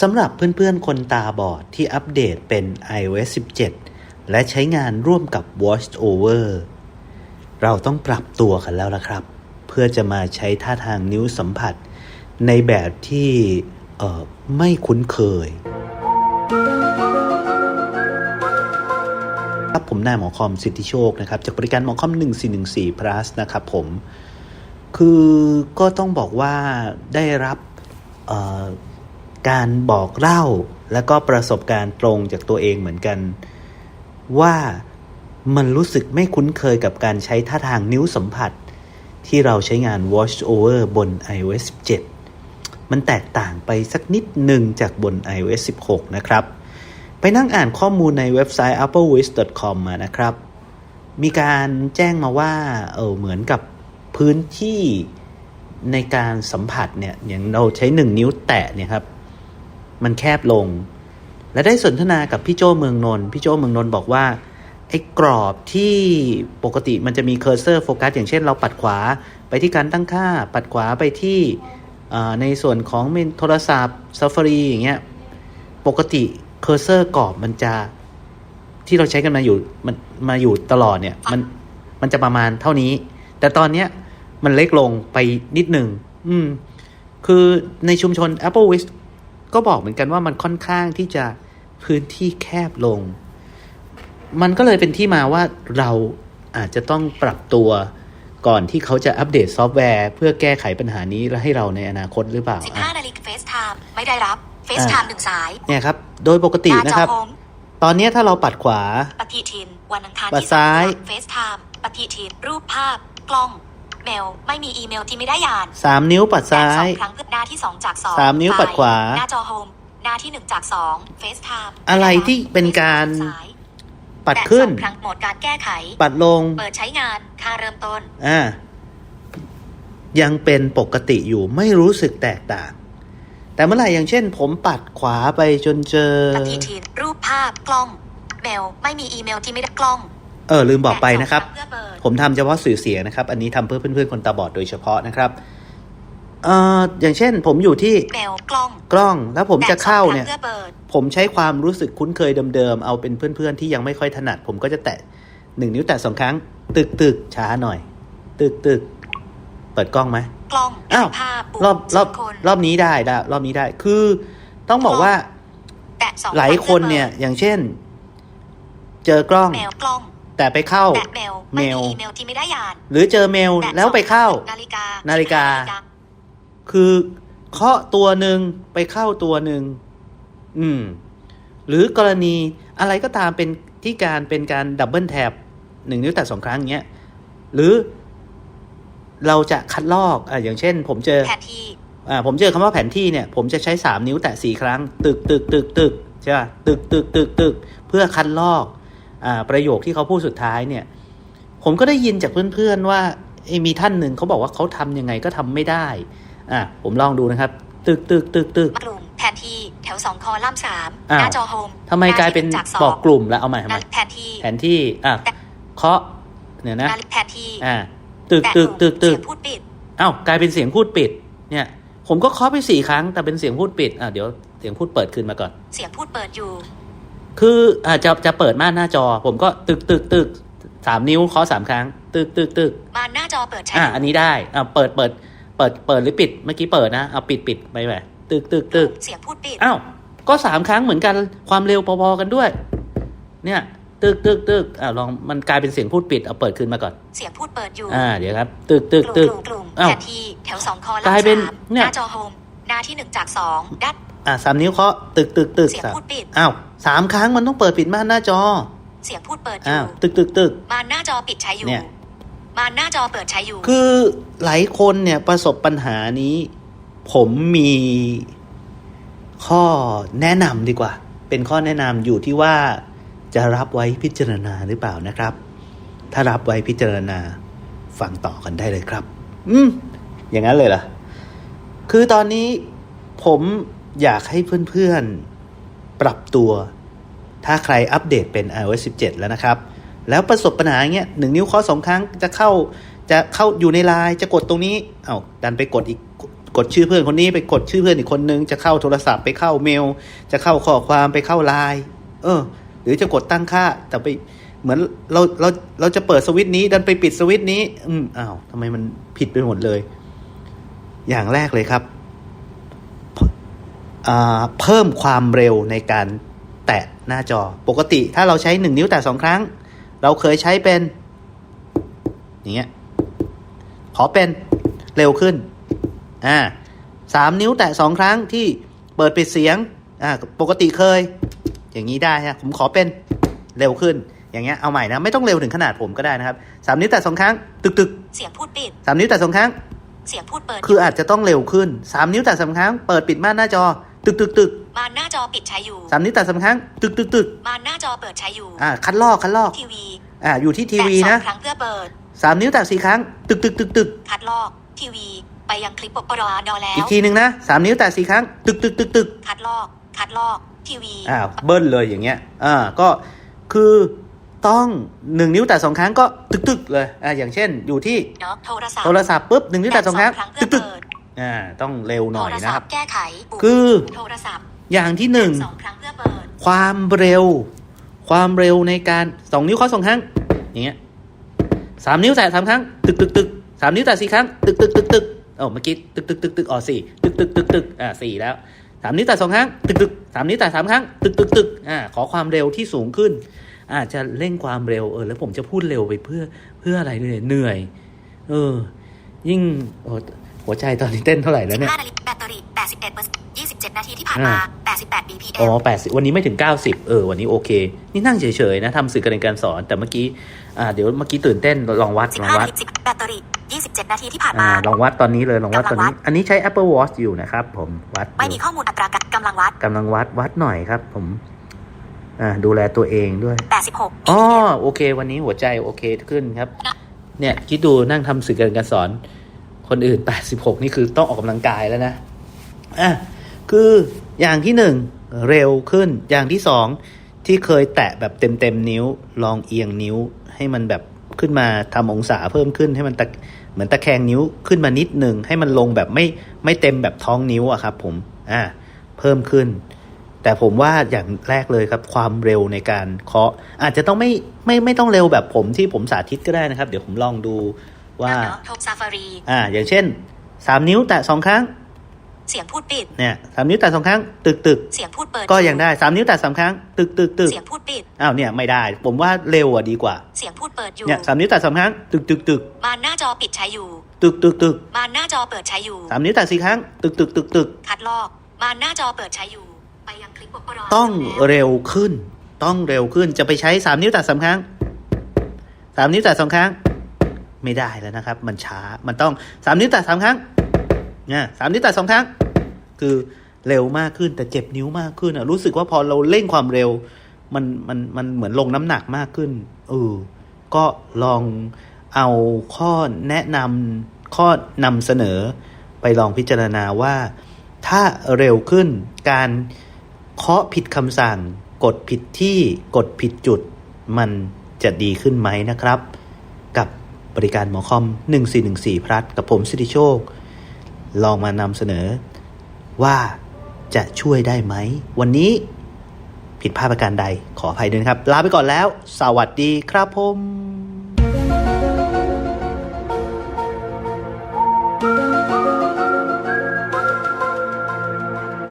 สำหรับเพื่อนๆ คนตาบอดที่อัปเดตเป็น iOS 17 และใช้งานร่วมกับ VoiceOver เราต้องปรับตัวกันแล้วละครับ เพื่อจะมาใช้ท่าทางนิ้วสัมผัส ในแบบที่ไม่คุ้นเคย ครับผมนายหมอคอมสิทธิโชคนะครับ จากบริการหมอคอม 1414 plus นะครับผม คือก็ต้องบอกว่าได้รับ การบอกเล่าและก็ประสบการณ์ตรงจากตัวเองเหมือนกัน ว่ามันรู้สึกไม่คุ้นเคยกับการใช้ท่าทางนิ้วสัมผัส ที่เราใช้งาน Watch Over บน iOS 17 มันแตกต่างไปสักนิดหนึ่งจากบน iOS 16 นะครับ ไปนั่งอ่านข้อมูลในเว็บไซต์ applewish.com มานะครับ มีการแจ้งมาว่า เออเหมือนกับพื้นที่ในการสัมผัสเนี่ยอย่างเราใช้หนึ่งนิ้วแตะเนี่ยครับ มันแคบลง และได้สนทนากับพี่โจเมืองนนท์พี่โจเมืองนนท์บอกว่าไอ้กรอบที่ปกติมันจะมีเคอร์เซอร์โฟกัสอย่างเช่นเราปัดขวาไปที่การตั้งค่า ปัดขวาไปที่ในส่วนของเมนโทรศัพท์ Safari อย่างเงี้ยปกติเคอร์เซอร์กรอบมันจะที่เราใช้กันมาอยู่มันมาอยู่ตลอดเนี่ยมันมันจะประมาณเท่านี้ แต่ตอนเนี้ยมันเล็กลงไปนิดหนึ่งอืมคือในชุมชน Apple w i s ก็บอกเหมือนกันว่ามันค่อนข้างที่จะพื้นที่แคบลง มันก็เลยเป็นที่มาว่าเราอาจจะต้องปรับตัวก่อนที่เขาจะอัปเดตซอฟต์แวร์ เพื่อแก้ไขปัญหานี้และให้เราในอนาคตหรือเปล่าอะ15นาฬิกาเฟสไทม์ไม่ได้รับเฟสไทม์หนึ่งสายเนี่ยครับ โดยปกติหน้านะจอครับโฮมตอนเนี้ยถ้าเราปัดขวา ปฏิทิน วันอังคารปัดที่ซ้ายเฟสไทม์ปฏิทิน รูปภาพ กล้อง เมล ไม่มีอีเมลที่ไม่ได้ยานสามนิ้วปัดซ้าแตะสอย งครั้งเพื่อหน้าที่สองจากสองสามนิ้วไฟล์ปัดขวา หน้าจอโฮมหน้าที่หนึ่งจากสองเฟสไทม์อะไรที่เป็นการสายปัดขึ้นแตะสองครั้งโหมดการแก้ไข ปัดลง เปิดใช้งานค่าเริ่มต้นอ่ายังเป็นปกติอยู่ไม่รู้สึกแตกต่าง แต่เมื่อไหร่อย่างเช่น ผมปัดขวาไปจนเจอปฏิทินรูปภาพกล้องเมลไม่มีอีเมลที่ไม่ได้กล้อง เออลืมบอกไปนะครับแตสองงเพื่อเปิดผมทำเฉพาะสื่อเสียงนะครับ อันนี้ทำเพื่อเพื่อนๆคนตาบอดโดยเฉพาะนะครับ เอ่ออย่างเช่น ผมอยู่ที่เมลกล้องกล้อง แล้วผมจะเข้าเนี่ยแตะสองครั้งเพื่อเปิดผมใช้ความรู้สึกคุ้นเคยเดิมๆ เอาเป็นเพื่อนๆ ที่ยังไม่ค่อยถนัด ผมก็จะแตะหนึ่งนิ้วแตะสองครั้ง ตึกตึกๆช้าหน่อย ตึกตึกๆเปิดกล้องไหมกล้องอ้าวภาพปุ่มรอบรอบสี่คนรอบนี้ได้ได้รอบนี้ได้ คือต้องบอกว่าแตะสองหลายคนเนี่ย อย่างเช่น เจอกล้องเมลกล้องแต่ไปเข้าแตะเมลเมไม่ลมีอีเมลที่ไม่ได้ยานหรือเจอเมลแตะแล้วไปเข้าสองนาฬิกานานาฬิกา คือเคาะตัวหนึ่งไปเข้าตัวหนึ่งอืม หรือกรณีอะไรก็ตามเป็นที่การเป็นการดับเบิลแท็บหนึ่งนิ้วแตะสองครั้งเงี้ย หรือเราจะคัดลอกอะอย่างเช่น ผมเจอแผนที่อ่าผมเจอคำว่าแผนที่เนี่ย ผมจะใช้สามนิ้วแตะสี่ครั้ง ตึกตึกตึกตึกใช่ป่ะตึกตึกตึกตึกเพื่อคัดลอกอ่าประโยคที่เขาพูดสุดท้ายเนี่ย ผมก็ได้ยินจากเพื่อนๆว่าเอ้ยมีท่านหนึ่งเขาบอกว่าเขาทำยังไงก็ทำไม่ได้ อะผมลองดูนะครับ ตึกตึกตึกตึกกลุ่มแผนที่แถวสองคอลัมน์สามอ้าวหน้าจอโฮมทำไมกลายเป็นหที่หงจากสงบอกกลุ่มแล้วเอาใหม่ทำไมแผนที่แผนที่อะเคาะเนี่ยนะแผนที่อ่าตึกแตะตึกตึกตึกเสียงพูดปิดอ้าวกลายเป็นเสียงพูดปิด เนี่ย ผมก็เคาะไปสี่ครั้งแต่เป็นเสียงพูดปิดอะเดี๋ยวเสียงพูดเปิดขึ้นมาก่อน เสียงพูดเปิดอยู่ คืออาจจะจะเปิดม่านหน้าจอ ผมก็ตึกตึกตึกสามนิ้วเคาะสามครั้ง ตึกตึกตึกมาหน้าจอเปิดใช้อะอันนี้ได้อะเปิดเปิด เปิดเปิดหรือปิดเมื่อกี้เปิดนะเอาปิดปิดไปไปตึกตึกตึกเสียงพูดปิดอ้าวก็สามครั้งเหมือนกันความเร็วพอๆกันด้วย เนี่ย ตึกตึกตึกอ่าลองมันกลายเป็นเสียงพูดปิดเอาเปิดขึ้นมาก่อน เสียงพูดเปิดอยู่อ่าเดี๋ยวครับ ตึกตึกกตึลุ่กมกลุ่มอ้าวแผนที่แถวสองคอลัมกลายน์เป็นสามเนี่หยน้าจอโฮมหน้าที่หนึ่งจากสองดัดอ่าสามนิ้วเคาะตึกตึกตึกเสียงสามพูดปิดอ้าวสามครั้งมันต้องเปิดปิดม่านหน้าจอ เสียงพูดเปิดออ้ายู่วตึกตึกตึกมาหน้าจอปิดใช้อยู่ เนี่ยมาหน้าจอเปิดใช้อยู่ คือหลายคนเนี่ยประสบปัญหานี้ ผมมีข้อแนะนำดีกว่า เป็นข้อแนะนำอยู่ที่ว่าจะรับไว้พิจารณาหรือเปล่านะครับ ถ้ารับไว้พิจารณาฟังต่อกันได้เลยครับ อืม อย่างนั้นเลยเหรอ คือตอนนี้ผมอยากให้เพื่อนๆ ปรับตัว ถ้าใครอัปเดตเป็น iOS 17 แล้วนะครับ แล้วประสบปัญหาอย่างเงี้ยหนึ่งนิ้วเคอสองครั้งจะเข้าจะเข้าอยู่ในไลน์จะกดตรงนี้เอา้าดันไปกดอีกกดชื่อเพื่อนคนนี้ไปกดชื่อเพื่อนอีกคนนึงจะเข้าโทรศัพท์ไปเข้าเมล จะเข้าข้อความไปเข้าไลน์เออ หรือจะกดตั้งค่า แต่ไปเหมือนเราเราเราจะเปิดสวิตช์นี้ ดันไปปิดสวิตช์นี้ อืมอ้าวทำไมมันผิดไปหมดเลย อย่างแรกเลยครับเพิ่มอ่าเพิ่มความเร็วในการแตะหน้าจอ ปกติถ้าเราใช้หนึ่งนิ้วแตะสองครั้ง เราเคยใช้เป็นอย่างเงี้ยขอเป็นเร็วขึ้นอ่าสามนิ้วแตะสองครั้งที่เปิดปิดเสียงอ่าปกติเคย อย่างนี้ได้ฮะผมขอเป็นเร็วขึ้น อย่างเงี้ยเอาใหม่นะไม่ต้องเร็วถึงขนาดผมก็ได้นะครับสามนิ้วแตะสองครั้ง ตึกตึกเสียงพูดปิดสามนิ้วแตะสองครั้ง เสียงพูดเปิด คืออาจจะต้องเร็วขึ้นสามนิ้วแตะสามครั้ง เปิดปิดม่านหน้าจอ ตึกตึกตึก มานหน้าจอปิดใช้อยู่สามนิ้วแตะสามครั้ง ตึกตึกตึกมานหน้าจอเปิดใช้อยู่ อ่า คัดลอกคัดลอก ทีวี อ่า อยู่ที่ทีวีแตะสอนะงครั้งเพื่อเปิดสามนิ้วแตะสี่ครั้ง ตึกตึกตึกตึกคัดลอก ทีวี ไปยังคลิปปปรอดอแล้อีวกทีหนึ่งนะสามนิ้วแตะสี่ครั้ง ตึกตึกตึกตึกคัดลอก คัดลอก ทีวี อ่า เบิ้ลเลยอย่างเงี้ย อ่า ก็ คือ ต้องหนึ่งนิ้วแตะสองครั้งก็ตึกตึกเลย อ่า อย่างเช่น อยู่ที่เนาะโทรศัพท์ โทรศัพท์ปุ๊บหนึ่งนิ้วแตะสองครั้งเพื่ตึอกตึกเปิดอ่า ต้องเร็วหน่อยโทรนะศัคพรับท์แก้ไขปุ่มคือ โทรศัพท์ อย่างที่หนึ่งสองครั้งเพื่อเปิดความเร็ว ความเร็วในการสองนิ้วเคาะสองครั้งอย่างเงี้ยสามนิ้วแตะสามครั้ง ตึกตึกตึกสามนิ้วแตะสี่ครั้ง ตึกตึกตึกตึกเอ้าเมื่อกี้ตึกตึกตึกตึกอ๋อสี่ตึกตึกตึกตึกอ่าสี่แล้วสามนิ้วแตะสองครั้ง ตึกตึกสามนิ้วแตะสามครั้ง ตึกตึกตึกอ่าขอความเร็วที่สูงขึ้น อาจจะเร่งความเร็วเออแล้วผมจะพูดเร็วไปเพื่อเพื่ออะไรเนี่ยเหนื่อย เออ ยิ่งโอ้หัวใจตอนนี้เต้นเท่าไหร่แล้วเนี่ย5นาฬิกาแบตเตอรี่ 81เปอร์27 นาทีที่ผ่านมา 88 BPM อ๋อแปดสิบวันนี้ไม่ถึงเก้าสิบเออ วันนี้โอเค นี่นั่งเฉยๆนะทำสื่อการเรียนการสอน แต่เมื่อกี้ อ่า เดี๋ยวเมื่อกี้ตื่นเต้น ลองวัด ลอง15วันาดฬิกาแบตเตอรี่27 นาทีที่ผ่านอ่ามา ลองวัดตอนนี้เลย ลองวัดตอนนี้กำลังวัดอันนี้ใช้ Apple Watch อยู่นะครับ ผม วัด ไม่มีข้อมูลอัตราการกำลังวัดกำลังวัด วัดหน่อยครับ ผม อ่า ดูแลตัวเองด้วย 86อ๋อ BPM โอเค วันนี้หัวใจโอเคขึ้นครับ เนี่ย คิดดูนั่งทำสื่อการเรียนการสอน คนอื่น 86 นี่คือต้องออกกำลังกายแล้วนะ อะคืออย่างที่หนึ่งเร็วขึ้น อย่างที่สองที่เคยแตะแบบเต็มเต็มๆนิ้ว ลองเอียงนิ้วให้มันแบบขึ้นมาทำองศาเพิ่มขึ้นให้มันตะเหมือนตะแคงนิ้วขึ้นมานิดหนึ่งให้มันลงแบบไม่ไม่เต็มแบบท้องนิ้วอะครับผมอ่าเพิ่มขึ้น แต่ผมว่าอย่างแรกเลยครับความเร็วในการเคาะอาจจะต้องไม่ไม่ไม่ต้องเร็วแบบผมที่ผมสาธิตก็ได้นะครับ เดี๋ยวผมลองดูว่าโทรซาฟารีอ่าอย่างเช่นสามนิ้วแตะสองครั้ง เสียงพูดปิด เนี่ยสามนิ้วแตะสองครั้ง ตึกตึกเสียงพูดเปิด ก็ยังได้สามนิ้วแตะสามครั้ง ตึกตึกตึกเสียงพูดปิด อ้าวเนี่ยไม่ได้ ผมว่าเร็วอะดีกว่า เสียงพูดเปิดอยู่ เนี่ยสามนิ้วแตะสามครั้ง ตึกตึกตึกมานหน้าจอปิดใช้อยู่ ตึกตึกตึกมานหน้าจอเปิดใช้อยู่สามนิ้วแตะสี่ครั้ง ตึกตึกตึกตึกคัดลอก มานหน้าจอเปิดใช้อยู่ ไปยังคลิปปปรต้องแล้วเร็วขึ้น ต้องเร็วขึ้น จะไปใช้สามนิ้วแตะสามครั้งสามนิ้วแตะสองครั้ง ไม่ได้แล้วนะครับ มันช้า มันต้องสามนิ้วแตะสามครั้ง เนี่ยสามนิ้วแตะสองครั้ง คือเร็วมากขึ้นแต่เจ็บนิ้วมากขึ้นอะรู้สึกว่าพอเราเร่งความเร็ว มันมันมันเหมือนลงน้ำหนักมากขึ้นเออก็ลองเอาข้อแนะนำข้อนำเสนอ ไปลองพิจารณาว่า ถ้าเร็วขึ้นการเคาะผิดคำสั่ง กดผิดที่กดผิดจุด มันจะดีขึ้นไหมนะครับ กับบริการหมอคอม 1414 พลัสกับผมสิทธิโชค ลองมานำเสนอ ว่าจะช่วยได้ไหม วันนี้ผิดพลาดประการใดขออภัยด้วยนครับ ลาไปก่อนแล้ว สวัสดีครับผม